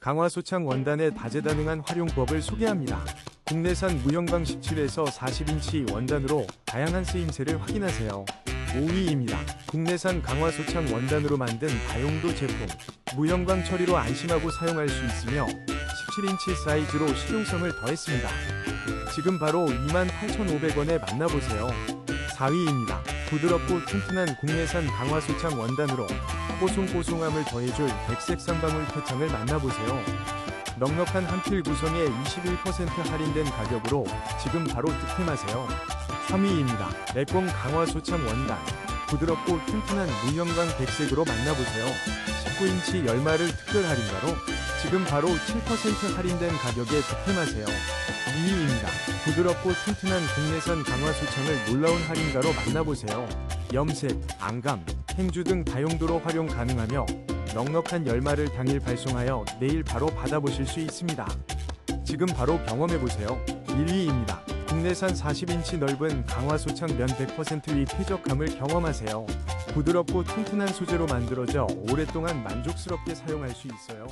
강화소창 원단의 다재다능한 활용법을 소개합니다. 국내산 무형광 17에서 40인치 원단으로 다양한 쓰임새를 확인하세요. 5위입니다. 국내산 강화소창 원단으로 만든 다용도 제품. 무형광 처리로 안심하고 사용할 수 있으며 17인치 사이즈로 실용성을 더했습니다. 지금 바로 28,500원에 만나보세요. 4위입니다. 부드럽고 튼튼한 국내산 강화소창 원단으로 뽀송뽀송함을 더해줄 백색 쌍방울 표창을 만나보세요. 넉넉한 한 필 구성에 21% 할인된 가격으로 지금 바로 득템하세요. 3위입니다. 매공 강화소창 원단. 부드럽고 튼튼한 무형광 백색으로 만나보세요. 19인치 열마를 특별 할인가로 지금 바로 7% 할인된 가격에 득템하세요. 2위입니다. 부드럽고 튼튼한 국내산 강화소창을 놀라운 할인가로 만나보세요. 염색, 안감, 행주 등 다용도로 활용 가능하며 넉넉한 열마를 당일 발송하여 내일 바로 받아보실 수 있습니다. 지금 바로 경험해보세요. 1위입니다. 국내산 40인치 넓은 강화소창 면 100%위 쾌적함을 경험하세요. 부드럽고 튼튼한 소재로 만들어져 오랫동안 만족스럽게 사용할 수 있어요.